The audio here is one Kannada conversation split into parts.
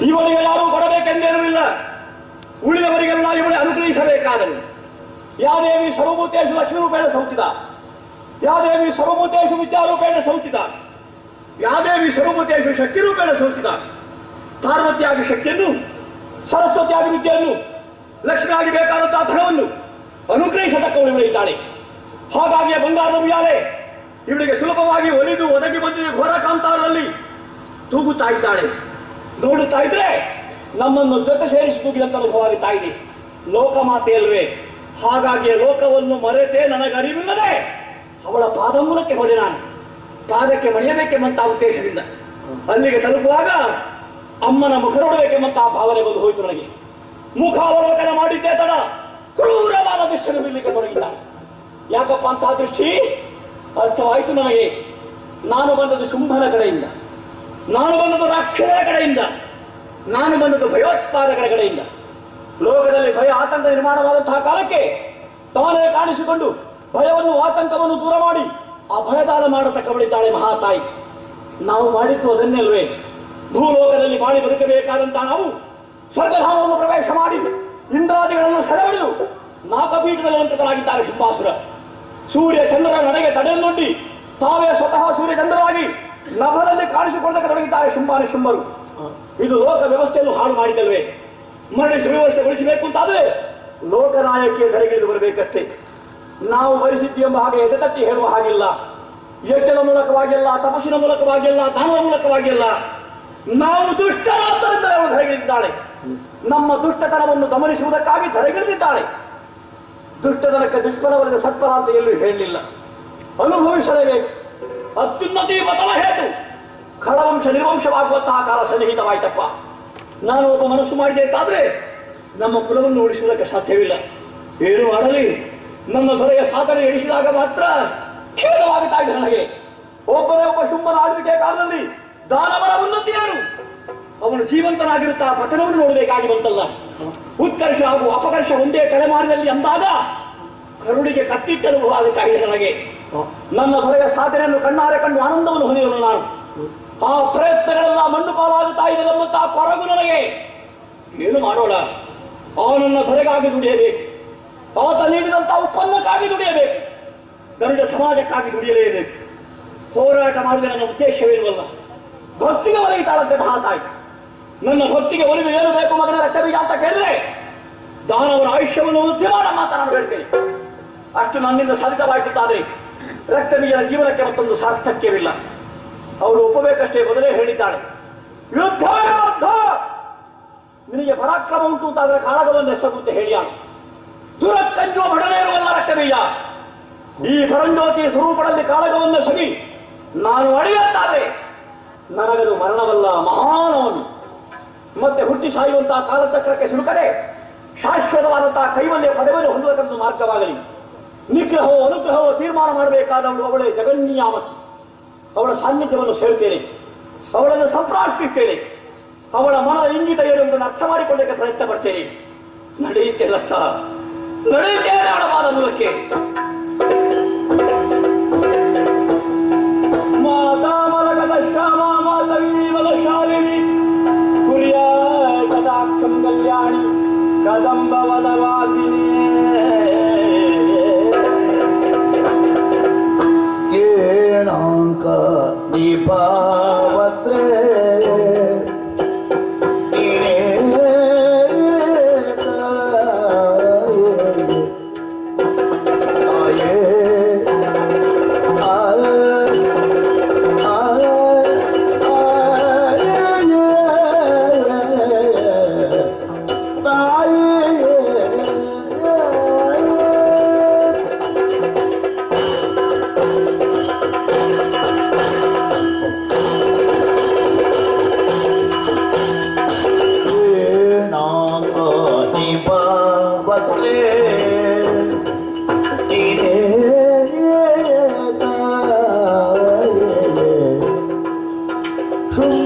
ಇವಳಿಗೆ ಯಾರೂ ಕೊಡಬೇಕೆಂದೇನೂ ಇಲ್ಲ. ಉಳಿದವರಿಗೆಲ್ಲ ಇವಳೆ ಅನುಗ್ರಹಿಸಬೇಕಾದನು. ಯಾದೇವಿ ಸರ್ವಭೂತೇಶು ಲಕ್ಷ್ಮೀ ರೂಪೇಣ ಸಂಸ್ಥಿತ ಯಾದೇವಿ ಸರ್ವಭೂತೇಶು ವಿದ್ಯಾರೂಪೇಣ ಸಂಸ್ಥಿತ ಯಾದೇವಿ ಸರ್ವಭೂತೇಶು ಶಕ್ತಿ ರೂಪೇಣ ಸಂಸ್ಥಿತ ಪಾರ್ವತಿಯಾಗಿ ಶಕ್ತಿಯನ್ನು, ಸರಸ್ವತಿಯಾಗಿ ವಿದ್ಯೆಯನ್ನು, ಲಕ್ಷ್ಮಿಯಾಗಿ ಬೇಕಾದಂತಹ ಧನವನ್ನು ಅನುಗ್ರಹಿಸತಕ್ಕವಳು ಇವಳು ಇದ್ದಾಳೆ. ಹಾಗಾಗಿ ಬಂಗಾರದ ಉಯ್ಯಾಲೆ ಇವಳಿಗೆ ಸುಲಭವಾಗಿ ಒಲಿದು ಒದಗಿ ಬಂದಿದೆ ಘೋರ ಕಾಂತಾರದಲ್ಲಿ ತೂಗುತ್ತಾ ಇದ್ದಾಳೆ. ನೋಡುತ್ತಾ ಇದ್ರೆ ನಮ್ಮನ್ನು ಜೊತೆ ಸೇರಿಸಿ ತೂಗಿದಂತ ತಾಯಿ ಇದೆ ಲೋಕ ಅಲ್ವೇ? ಹಾಗಾಗಿ ಲೋಕವನ್ನು ಮರೆತೇ ನನಗೆ ಅರಿವಿಲ್ಲದೆ ಅವಳ ಪಾದ ಮೂಲಕ್ಕೆ ಹೋದೆ ನಾನು. ಪಾದಕ್ಕೆ ಮಣಿಯಬೇಕೆಂಬಂತ ಉದ್ದೇಶದಿಂದ. ಅಲ್ಲಿಗೆ ತಲುಪುವಾಗ ಅಮ್ಮನ ಮುಖ ನೋಡಬೇಕೆಂಬಂತ ಭಾವನೆ ಬಂದು ಹೋಯಿತು ನನಗೆ. ಮುಖಾವಲೋಕನ ಮಾಡಿದ್ದೇ ತಡ ಕ್ರೂರವಾದ ದೃಷ್ಟಿಯನ್ನು ಬೀಳಲಿಕ್ಕೆ ತೊಡಗಿದ್ದಾನೆ. ಯಾಕಪ್ಪ ಅಂತ ದೃಷ್ಟಿ ಅರ್ಥವಾಯಿತು ನನಗೆ. ನಾನು ಬಂದದ್ದು ಶುಂಭನ ಕಡೆಯಿಂದ. ನಾನು ಬಂದದ್ದು ರಾಕ್ಷಸರ ಕಡೆಯಿಂದ. ನಾನು ಬಂದದ್ದು ಭಯೋತ್ಪಾದಕರ ಕಡೆಯಿಂದ. ಲೋಕದಲ್ಲಿ ಭಯ ಆತಂಕ ನಿರ್ಮಾಣವಾದಂತಹ ಕಾಲಕ್ಕೆ ತಾನೇ ಕಾಣಿಸಿಕೊಂಡು ಭಯವನ್ನು ಆತಂಕವನ್ನು ದೂರ ಮಾಡಿ ಆ ಭಯದಾನ ಮಾಡತಕ್ಕವಳಿದ್ದಾಳೆ ಮಹಾತಾಯಿ. ನಾವು ಮಾಡಿದ್ದು ಅದನ್ನೆಲ್ವೇ ಭೂಲೋಕದಲ್ಲಿ ಮಾಡಿ ಬದುಕಬೇಕಾದಂತಹ ನಾವು ಸ್ವರ್ಗಧಾಮವನ್ನು ಪ್ರವೇಶ ಮಾಡಿ ಇಂದ್ರಾದಿಗಳನ್ನು ಸೆಳೆಬಡಿದು ನಾಗಪೀಠದ ಅಂಕಿತರಾಗಿದ್ದಾರೆ ಶುಂಭಾಸುರ ಸೂರ್ಯ ಚಂದ್ರರ ನಡೆಗೆ ತಡೆಯನ್ನೊಡ್ಡಿ ತಾವೇ ಸ್ವತಃ ಸೂರ್ಯ ಚಂದ್ರರಾಗಿ ನಭದಲ್ಲಿ ಕಾಣಿಸಿಕೊಳ್ಳಕ್ಕೆ ತೊಡಗಿದ್ದಾರೆ ಶುಂಭಾನು ಶುಂಭರು. ಇದು ಲೋಕ ವ್ಯವಸ್ಥೆಯನ್ನು ಹಾಳು ಮಾಡಿದಲ್ವೇ? ಮರಳಿ ಸುವ್ಯವಸ್ಥೆಗೊಳಿಸಬೇಕು ಅಂತಾದ್ರೆ ಲೋಕನಾಯಕಿಯ ಧರೆಗಿಳಿದು ಬರಬೇಕಷ್ಟೇ. ನಾವು ಬರಿಸಿದ್ವಿ ಎಂಬ ಹಾಗೆ ಎದೆತಟ್ಟಿ ಹೇಳುವ ಹಾಗಿಲ್ಲ. ಯಜ್ಞದ ಮೂಲಕವಾಗಿಲ್ಲ, ತಪಸ್ಸಿನ ಮೂಲಕವಾಗಿಲ್ಲ, ದಾನದ ಮೂಲಕವಾಗಿಲ್ಲ. ನಾವು ದುಷ್ಟರಾದ್ದರಿಂದ ಅವಳು ಧರೆಗಿಳಿದ್ದಾಳೆ ನಮ್ಮ ದುಷ್ಟತನವನ್ನು ಗಮನಿಸುವುದಕ್ಕಾಗಿ ಧರೆಗಿಳಿದಿದ್ದಾಳೆ. ದುಷ್ಟತನಕ್ಕೆ ದುಷ್ಫಲವಲ್ಲದೆ ಸತ್ಫಲ ಅಂತ ಎಲ್ಲೂ ಹೇಳಲಿಲ್ಲ. ಅನುಭವಿಸಲೇಬೇಕು. ಅತ್ಯುನ್ನತಿ ಬದಲ ಹೇತು. ಖಡವಂಶ ನಿರ್ವಂಶವಾಗುವಂತಹ ಕಾಲ ಸನ್ನಿಹಿತವಾಯ್ತಪ್ಪ. ನಾನು ಒಬ್ಬ ಮನಸ್ಸು ಮಾಡಿದೆ ಅಂತಾದ್ರೆ ನಮ್ಮ ಕುಲವನ್ನು ಉಳಿಸುವುದಕ್ಕೆ ಸಾಧ್ಯವಿಲ್ಲ. ಏನು ಮಾಡಲಿ? ನನ್ನ ದೊರೆಯ ಸಾಧನೆ ಎಣಿಸಿದಾಗ ಮಾತ್ರ ಖೇದವಾಗುತ್ತಾ ಇದೆ ನನಗೆ. ಒಬ್ಬನೇ ಒಬ್ಬ ಶುಂಭನ ಆಳ್ವಿಕೆಯ ಕಾಲದಲ್ಲಿ ದಾನವರ ಉನ್ನತಿ ಏನು ಅವನು ಜೀವಂತನಾಗಿರುತ್ತಾ ಪತನವನ್ನು ನೋಡಬೇಕಾಗಿ ಬಂತಲ್ಲ. ಉತ್ಕರ್ಷ ಹಾಗೂ ಅಪಕರ್ಷ ಒಂದೇ ತಲೆಮಾರಿನಲ್ಲಿ ಅಂದಾಗ ಕರುಳಿಗೆ ಕತ್ತಿಟ್ಟಲು ಆಗುತ್ತಾ ಇದೆ ನನಗೆ. ನನ್ನ ಸೊರೆಯ ಸಾಧನೆಯನ್ನು ಕಣ್ಣಾರೆ ಕಂಡು ಆನಂದವನ್ನು ಹೊಂದಿದನು ನಾನು. ಆ ಪ್ರಯತ್ನಗಳೆಲ್ಲ ಮಣ್ಣು ಪಾಲಾಗುತ್ತಾ ಇದೆ ನಮ್ಮಂತಹ ಕೊರಗು ನನಗೆ. ಏನು ಮಾಡೋಣ? ಅವನನ್ನ ಸೊರೆಗಾಗಿ ದುಡಿಯಬೇಕು. ಆತ ನೀಡಿದಂತಹ ಉತ್ಪನ್ನಕ್ಕಾಗಿ ದುಡಿಯಬೇಕು. ಗರುಡ ಸಮಾಜಕ್ಕಾಗಿ ದುಡಿಯಲೇಬೇಕು. ಹೋರಾಟ ಮಾಡಿದ ನನ್ನ ಉದ್ದೇಶವೇನುವಲ್ಲ ಭಕ್ತಿಗೆ ಒಲಿತಾಳಂತೆ ಮಹಾತಾಯಿ. ನನ್ನ ಭಕ್ತಿಗೆ ಒಲಿದು ಏನು ಬೇಕು ಮಗನ ರಕ್ತ ಬೀಜ ಅಂತ ಕೇಳಿದ್ರೆ ದಾನವರ ಆಯುಷ್ಯವನ್ನು ವೃದ್ಧಿ ಮಾಡ ನಾನು ಹೇಳ್ತೇನೆ. ಅಷ್ಟು ನನ್ನಿಂದ ಸಾಧಿತವಾಯಿತಾದ್ರೆ ರಕ್ತ ಜೀವನಕ್ಕೆ ಮತ್ತೊಂದು ಸಾರ್ಥಕ್ಯವಿಲ್ಲ. ಅವರು ಒಪ್ಪಬೇಕಷ್ಟೇ ಮೊದಲೇ ಹೇಳಿದ್ದಾಳೆ. ಯುದ್ಧ ನಿನಗೆ ಪರಾಕ್ರಮ ಉಂಟು ಅಂತಾದ್ರೆ ಕಾಳಗವನ್ನು ಹೆಸರು ಹೇಳಿಯಾಳು. ದುರಕ್ಕಂಜುವ ಬಡನೇ ಇರುವಲ್ಲ ರಕ್ತಬೀಜ. ಈ ಪರಂಜ್ಯೋತಿ ಸ್ವರೂಪದಲ್ಲಿ ಕಾಳಗವನ್ನು ಸರಿ ನಾನು ಅಳಿಯುತ್ತಾದ್ರೆ ನನಗದು ಮರಣವಲ್ಲ ಮಹಾನವನು. ಮತ್ತೆ ಹುಟ್ಟಿ ಸಾಯುವಂತಹ ಕಾಲಚಕ್ರಕ್ಕೆ ಸಿಲುಕದೆ ಶಾಶ್ವತವಾದಂತಹ ಕೈವಲ್ಯ ಪದವನ್ನು ಹೊಂದುವಂಥದ್ದು ಮಾರ್ಗವಾಗಲಿ. ನಿಗ್ರಹವೋ ಅನುಗ್ರಹವೋ ತೀರ್ಮಾನ ಮಾಡಬೇಕಾದವಳು ಅವಳೇ ಜಗನ್ಯಾಮಕಿ ಅವಳ ಸಾನ್ನಿಧ್ಯವನ್ನು ಸೇರ್ತೇನೆ ಅವಳನ್ನು ಸಂಪ್ರಾರ್ಥಿಸ್ತೇನೆ ಅವಳ ಮನದ ಇಂಗಿತ ಏನೆಂಬುದನ್ನು ಅರ್ಥ ಮಾಡಿಕೊಳ್ಳಕ್ಕೆ ಪ್ರಯತ್ನ ಪಡ್ತೇನೆ. ನಡೆಯುತ್ತೆ ಲಕ್ಷ ನಡೆಯುತ್ತೇನೆ ಅವಳ ಪಾದ ಮೂಲಕ್ಕೆ. ಮಾತಾ का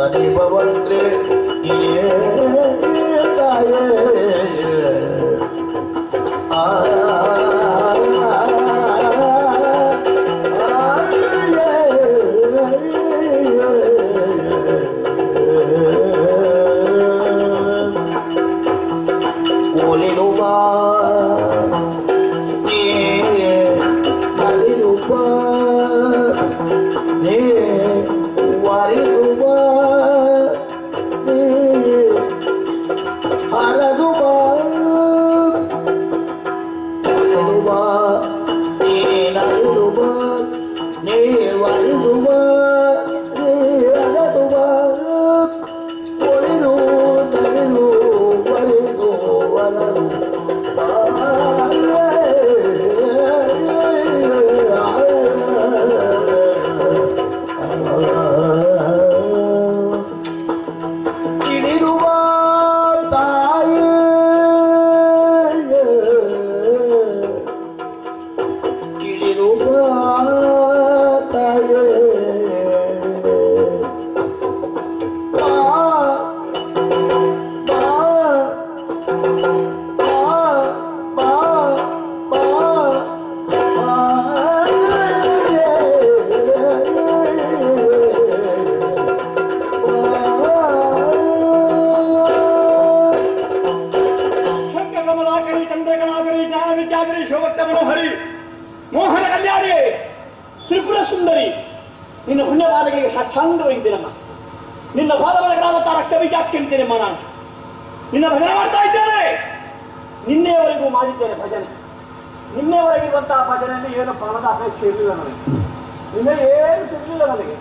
ಕದಿಬವಂತೆ ತಾಯೇ ಆ ಒಲಿದುವ ನೀ தேவாலு ಪುಣ್ಯಪಾದಗಳಿಗೆ ಸಾಷ್ಟಾಂಗವಾಗಿದ್ದೇನಮ್ಮ ನಿನ್ನ ಪಾದಬಲಗಳಾದಂಥ ರಕ್ತ ಬೀಜಾಕ್ಕಿಂತೇನಮ್ಮ ನಾನು. ನಿನ್ನ ಭಜನೆ ಮಾಡ್ತಾ ಇದ್ದೇನೆ. ನಿನ್ನೆಯವರೆಗೂ ಮಾಡಿದ್ದೇನೆ ಭಜನೆ. ನಿನ್ನೆವರೆಗಿರುವಂತಹ ಭಜನೆಯಲ್ಲಿ ಏನು ಫಲದ ಅಪೇಕ್ಷೆ ಇರಲಿಲ್ಲ ನನಗೆ. ನಿನ್ನೆ ಏನು ಸಿಗಲಿಲ್ಲ ನನಗೆ.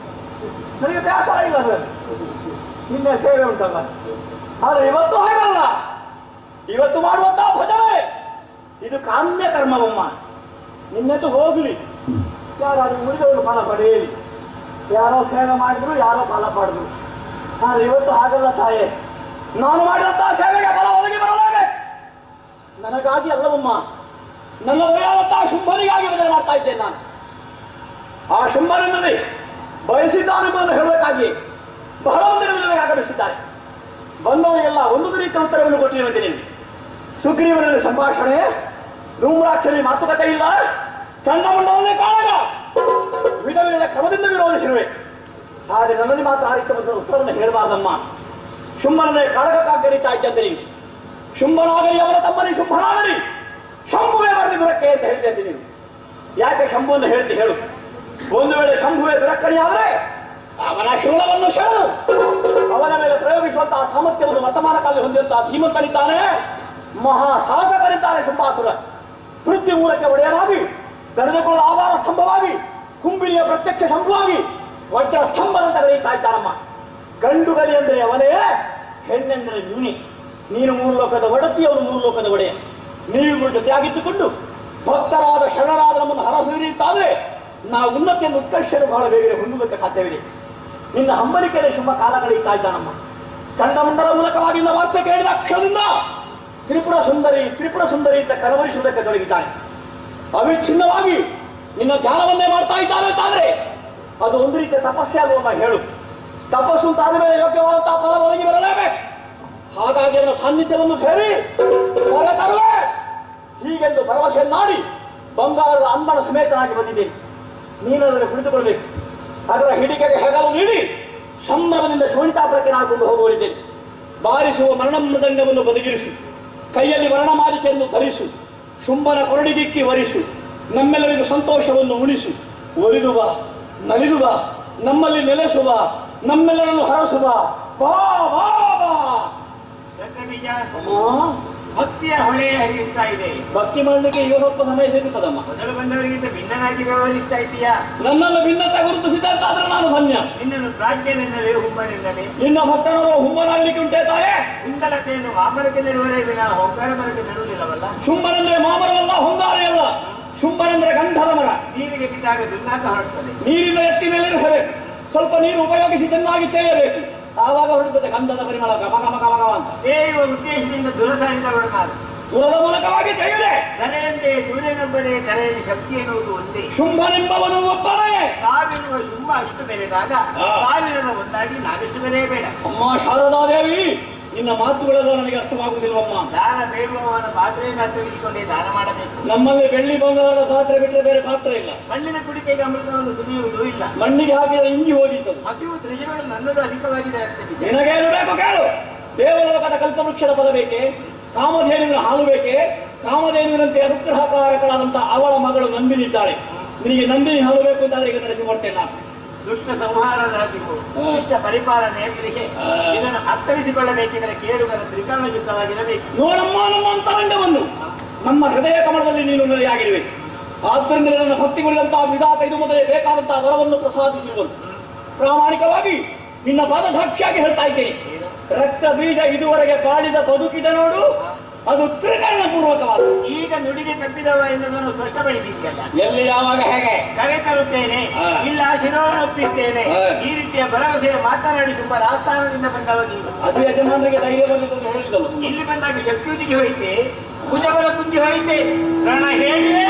ನನಗೆ ಬೇಸರ ಇಲ್ಲ ನನಗೆ ನಿನ್ನೆ ಸೇವೆ ಉಂಟಲ್ಲ. ಆದರೆ ಇವತ್ತು ಹಾಗಲ್ಲ. ಇವತ್ತು ಮಾಡುವಂತಹ ಭಜನೆ. ಇದು ಕಾಮ್ಯ ಕರ್ಮವಮ್ಮ. ನಿನ್ನೆದ್ದು ಹೋಗಲಿ. ಯಾರಾದ್ರೂ ಉಳಿದವರು ಫಲ ಪಡೆಯಲಿ. ಯಾರೋ ಸೇವೆ ಮಾಡಿದ್ರು, ಯಾರೋ ಫಲ ಪಡೆದ್ರು. ನಾನು ಇವತ್ತು ಹಾಗಲ್ಲ ತಾಯೇ. ನಾನು ಮಾಡಿದಂತಹ ಸೇವೆಗೆ ಫಲ ಒದಗಿ ಬರಲಾರೆ. ನನಗಾಗಿ ಅಲ್ಲವಮ್ಮ ನನ್ನ ತಾ ಶುಂಭನಿಗಾಗಿ ಬದಲು ಮಾಡ್ತಾ ಇದ್ದೇನೆ ನಾನು. ಆ ಶುಂಭನಲ್ಲಿ ಬಯಸಿದ್ದಾನೆಂಬುದನ್ನು ಹೇಳಬೇಕಾಗಿ ಬಹಳ ಮಂದಿ ಆಗಮಿಸಿದ್ದಾರೆ. ಬಂದವರಿಗೆಲ್ಲ ಒಂದೊಂದು ರೀತಿಯ ಉತ್ತರವನ್ನು ಕೊಟ್ಟಿರುವಂತೆ ನಿಮಗೆ. ಸುಗ್ರೀವನಲ್ಲಿ ಸಂಭಾಷಣೆ, ಧೂಮ್ರಾಕ್ಷರಿ ಮಾತುಕತೆ ಇಲ್ಲ. ವಿಧದ ಕ್ರಮದಿಂದ ವಿರೋಧಿಸಿರುವೆ ಆದರೆ ನನ್ನಲ್ಲಿ ಮಾತ್ರ ಆ ರೀತಿ ಉತ್ತರವನ್ನು ಹೇಳಬಾರ್ದಮ್ಮ. ಶುಂಭನನ್ನೇ ಕಾಳಗಕ್ಕಾಗಿ ಕರೀತಾ ಇದ್ದಂತೆ ನೀವು. ಶುಂಭನಾಗಲಿ, ಅವರ ತಮ್ಮನೇ ಶುಂಭನಾಗಲಿ. ಶಂಭುವೇ ಬರಲಿ ದುರಕ್ಕೆ ಅಂತ ಹೇಳ್ತಾ ಇದ್ದೀನಿ ಯಾಕೆ ಶಂಭುವನ್ನು ಹೇಳ್ತಿ ಹೇಳು. ಒಂದು ವೇಳೆ ಶಂಭುವೇ ದುರಕ್ಕಣಿ ಆದರೆ ಅವನ ಶೂಲವನ್ನು ಸೆಳೆದು ಅವನ ಮೇಲೆ ಪ್ರಯೋಗಿಸುವಂತಹ ಸಾಮರ್ಥ್ಯವನ್ನು ವರ್ತಮಾನ ಕಾಲದಲ್ಲಿ ಹೊಂದಿರುವಂತಹ ಧೀಮಂತನಿದ್ದಾನೆ ಮಹಾ ಸಾಧಕನಿದ್ದಾನೆ ಶುಂಭಾಸುರ. ಪೃಥ್ವಿ ಮೂಲಕ್ಕೆ ಒಡೆಯನಾಗಿ ದರೆದುಕೊಳ್ಳ ಆಧಾರ ಸ್ತಂಭವಾಗಿ ಕುಂಬಿನಿಯ ಪ್ರತ್ಯಕ್ಷ ಶಂಭುವಾಗಿ ವಜ್ರ ಸ್ತಂಭದಂತ ಕರೀತಾ ಇದ್ದಾರಮ್ಮ ಗಂಡು ಗಲಿ ಅಂದರೆ ಅವನೇ ಹೆಣ್ಣೆಂದರೆ ನೀನೆ. ನೀನು ಮೂರು ಲೋಕದ ಒಡತಿ, ಅವನು ಮೂರು ಲೋಕದ ಒಡೆಯ ನೀವು ಜೊತೆಯಾಗಿದ್ದುಕೊಂಡು ಭಕ್ತರಾದ ಶರಣರಾದ ನಮ್ಮನ್ನು ಹರಸಿರಿ ಅಂತಾದರೆ ನಾವು ಉನ್ನತಿಯನ್ನು ಉತ್ಕರ್ಷರು ಬಹಳ ಬೇಗನೆ ಹೊಂದುವುದಕ್ಕೆ ಸಾಧ್ಯವಿದೆ. ನಿನ್ನ ಹಂಬಲಿಕೆಯಲ್ಲಿ ಶುಭ ಕಾಲ ಕಳೆಯುತ್ತಾ ಇದ್ದಾನಮ್ಮ. ಕಂಡಮಂಡಲ ಮೂಲಕವಾಗಿ ನಿನ್ನ ವಾರ್ತೆ ಕೇಳಿದ ಕ್ಷಣದಿಂದ ತ್ರಿಪುರ ಸುಂದರಿ ತ್ರಿಪುರ ಸುಂದರಿ ಅಂತ ಕರವರಿಸುವುದಕ್ಕೆ ತೊಡಗಿದ್ದಾನೆ. ಅವಿಚ್ಛಿನ್ನವಾಗಿ ನಿನ್ನ ಧ್ಯಾನವನ್ನೇ ಮಾಡ್ತಾ ಇದ್ದಾನೆ ಅಂತಾದ್ರೆ ಅದು ಒಂದು ರೀತಿಯ ತಪಸ್ಸೆ ಆಗುವ ಹೇಳು. ತಪಸ್ಸು ತಾದ ಮೇಲೆ ಯೋಗ್ಯವಾದಂತಹ ಫಲ ಒದಗಿ ಬರಲೇಬೇಕು. ಹಾಗಾಗಿ ಅವನ ಸಾನ್ನಿಧ್ಯವನ್ನು ಸೇರಿ ಹೊರ ತರುವೆ. ಹೀಗೆಂದು ಭರವಸೆಯನ್ನಾಡಿ ಬಂಗಾರದ ಅಂಬಣ ಸಮೇತನಾಗಿ ಬಂದಿದ್ದೀನಿ ನೀನು ಅದನ್ನು ಕುಳಿತುಕೊಳ್ಬೇಕು. ಅದರ ಹಿಡಿಕೆಗೆ ಹೆಗಲು ನೀಡಿ ಸಂಭ್ರಮದಿಂದ ಶೋಣಿತಾಪುರಕ್ಕೆ ನಾಡಿಕೊಂಡು ಹೋಗುವಲ್ಲಿದ್ದೇನೆ ಬಾರಿಸುವ ಮರಣ ಮೃದಂಗವನ್ನು ಬದಿಗಿರಿಸು. ಕೈಯಲ್ಲಿ ವರ್ಣಮಾಲಿಕೆಯನ್ನು ಧರಿಸು. ಶುಂಭನ ಕೊರಡಿಗಿಕ್ಕಿ ವರಿಸು ನಮ್ಮೆಲ್ಲರಿಗೂ ಸಂತೋಷವನ್ನು ಉಣಿಸು ಒಲಿದುವ ನಲಿದುವ ನಮ್ಮಲ್ಲಿ ನೆಲೆಸುವ ನಮ್ಮೆಲ್ಲರನ್ನು ಹರಸುವ ಬಾ. ಬಾ ಬಾ ಬಾ. ಭಕ್ತಿಯ ಹೊಳೆ ಹರಿಯುತ್ತಾ ಇದೆ. ಭಕ್ತಿ ಮಾಡಲಿಕ್ಕೆ ಇವರೊಪ್ಪ ಸ್ವಲ್ಪ ಸಮಯ ಸಿಗುತ್ತದಮ್ಮ. ಮೊದಲು ಬಂದವರಿಗಿಂತ ಭಿನ್ನನಾಗಿ ವ್ಯವಹರಿಸ್ತಾ ಇದೆಯಾ ನನ್ನನ್ನು ಭಿನ್ನತೆ ಗುರುತಿಸಿದಂತ ಆದ್ರೆ ನಾನು ಧನ್ಯ. ನಿನ್ನನ್ನು ಪ್ರಾಜ್ಞನೆನ್ನಲೇ ಹುಮ್ಮನೆನ್ನಲೇ ನಿನ್ನ ಭಕ್ತನವರು ಹುಮ್ಮನಾಗ್ಲಿಕ್ಕೆ ಉಂಟೇ ತಾಯೇ? ಕುಂದಲತೆಯನ್ನು ಮಾಮರಕ್ಕೆ ನೆಡುವರೆ ವಿನ ಹೊಂಗಾರ ಮರಕ್ಕೆ ನೆಡುವುದಿಲ್ಲವಲ್ಲ? ಸುಮ್ಮನೆಂದರೆ ಮಾಮರವಲ್ಲ ಹೊಂಗಾರೆ ಶುಂಭನೆಂದರೆ ಗಂಧದ ಮರ. ನೀರಿಗೆ ಬಿದ್ದಾಗ ಹೊರಡ್ತದೆ ನೀರಿನ ಎತ್ತಿ ಮೇಲೆ ಇರಿಸಬೇಕು ಸ್ವಲ್ಪ ನೀರು ಉಪಯೋಗಿಸಿ ಚೆನ್ನಾಗಿ ತೇಯಬೇಕು. ಆವಾಗ ಹೊರಡುತ್ತದೆ ಗಂಧದ ಪರಿಮಳ ಗಮ ಗಮ ಗಮ ಗಮ ಅಂತ. ತೇಯುವ ಉದ್ದೇಶದಿಂದ ದುರಸಾರಿದವಳು ನಾನು ದುರದ ಮೂಲಕವಾಗಿ ತೆಗೆದೆ ಕರೆಯಂತೆ ಸೂರ್ಯನೊಬ್ಬನೇ ಕರೆಯಲ್ಲಿ ಶಕ್ತಿ ಎನ್ನುವುದು ಒಂದೇ. ಶುಂಭನೆಂಬವನು ಒಬ್ಬನೇ. ಸಾವಿರುವ ಶುಂಭ ಅಷ್ಟು ಬೆಲೆದಾಗ ಹಾ. ಸಾವಿರದ ಒಂದಾಗಿ ನಾವೆಷ್ಟು ಬೆಲೆ ಬೇಡ. ಅಮ್ಮ ಶಾರದಾದೇವಿ ನಿನ್ನ ಮಾತುಗಳೆಲ್ಲ ನನಗೆ ಅರ್ಥವಾಗುವುದಿಲ್ಲವಮ್ಮ. ದಾನ ಬೇಡುವವನ ಪಾತ್ರೆಯನ್ನು ಅರ್ಥವಿಸಿಕೊಂಡೇ ದಾನ ಮಾಡಬೇಕು. ನಮ್ಮಲ್ಲಿ ಬೆಳ್ಳಿ ಬಂಗಾರದ ಪಾತ್ರೆ ಬಿಟ್ಟರೆ ಬೇರೆ ಪಾತ್ರ ಇಲ್ಲ. ಮಣ್ಣಿನ ಕುಡಿಕೆಗೆ ಅಮೃತವನ್ನು ಸುರಿಯುವುದು ಇಲ್ಲ. ಮಣ್ಣಿಗೆ ಹಾಕಿದ ಇಂಗಿ ಹೋದಿತ್ತು ಹಸಿವು ತ್ರಿಜಗಳು ನನ್ನದು ಅಧಿಕವಾಗಿದೆ ಅಂತ. ನಿನಗೇನು ಬೇಕು ಕೇಳು. ದೇವಲೋಕದ ಕಲ್ಪವೃಕ್ಷದ ಪದ ಬೇಕೆ? ಕಾಮಧೇನುವಿನ ಹಾಲು ಬೇಕೆ? ಕಾಮಧೇನುವಿನಂತೆ ಅನುಗ್ರಹಕಾರಕಳಾದಂತಹ ಅವಳ ಮಗಳು ನಂಬಿನಿದ್ದಾಳೆ ನಿನಗೆ ನಂದಿನಿ ಹಾಲು ಬೇಕು ಅಂತಾದ್ರೆ ಈಗ ತರಿಸಿ ಕೊಡ್ತೇನೆ ನಾನು. ದುಷ್ಟ ಸಂಹಾರದ ದುಷ್ಟ ಪರಿಪಾಲನೆ ಹಾ. ಇದನ್ನು ಅರ್ಥವಿಸಿಕೊಳ್ಳಬೇಕಿದ್ರೆ ಕೇಳುಗರ ತ್ರಿಕರಣಯುಕ್ತವಾಗಿರಬೇಕು. ನೋಡಮ್ಮ ನಮ್ಮ ಅಂತರಂಗವನ್ನು. ನಮ್ಮ ಹೃದಯ ಕಮಲದಲ್ಲಿ ನೀನು ನೆಲೆಯಾಗಿರುವೆ. ಆದ್ದರಿಂದ ನನ್ನ ಭಕ್ತಿ ಕುರಿತಂತಹ ವಿಧಾತ ಇದು ಮೊದಲೇ ಬೇಕಾದಂತಹ ವರವನ್ನು ಪ್ರಸಾದಿಸಿರುವುದು ಪ್ರಾಮಾಣಿಕವಾಗಿ ನಿನ್ನ ಪಾದ ಸಾಕ್ಷಿಯಾಗಿ ಹೇಳ್ತಾ ಇದ್ದೇನೆ. ರಕ್ತ ಬೀಜ ಇದುವರೆಗೆ ಕಾಳಿದ ಬದುಕಿದ ನೋಡು. ಅದು ತ್ರಿಕರಣ ಪೂರ್ವಕವಾದ. ಈಗ ನುಡಿಗೆ ತಪ್ಪಿದವ ಎನ್ನುವುದನ್ನು ಸ್ಪಷ್ಟಪಡಿಸಿದ್ದಲ್ಲ ಎಲ್ಲಿ ಯಾವಾಗ ಹೇಗೆ? ಕರೆ ತರುತ್ತೇನೆ. ಇಲ್ಲ ಶಿರೋವನ್ನು ಒಪ್ಪಿಸ್ತೇನೆ. ಈ ರೀತಿಯ ಭರವಸೆ ಮಾತನಾಡಿ ತುಂಬ ರಾಜಸ್ಥಾನದಿಂದ ಬಂದವ ನೀನು ಅದು ಯಜಮಾನರಿಗೆ ಧೈರ್ಯ ಬಂದಿದ್ದು ಅಂತ ಹೇಳಿದ್ದಲ್ಲ. ಇಲ್ಲಿ ಬಂದಾಗ ಶಕ್ತಿಯೊಂದಿಗೆ ಹೋಯ್ತೆ ಭುಜಬಲ ಕುಂದಿ ಹೋಯಿತೆ. ರಣ ಹೇಳಿಯೇ